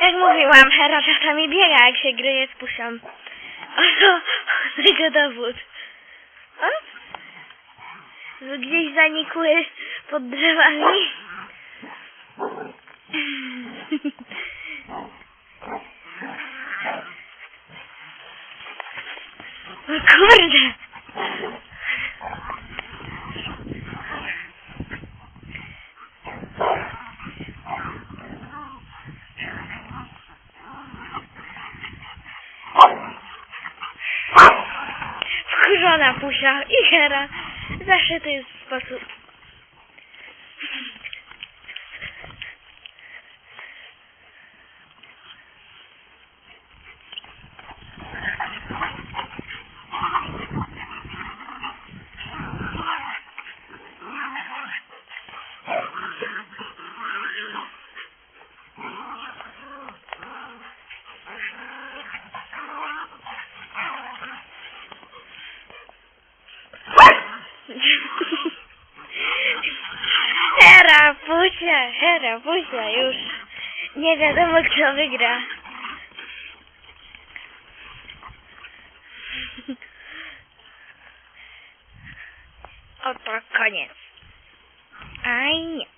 Jak mówiłam, Hera czasami biega, jak się gryje z pusią. Oto jego dowód. O? Gdzieś zanikły pod drzewami. O kurde! Wkurzona pusia i Hera. Zawsze to jest sposób. Pusia, Hera, pusia, już. Nie wiadomo kto wygra. Oto koniec. Aj nie.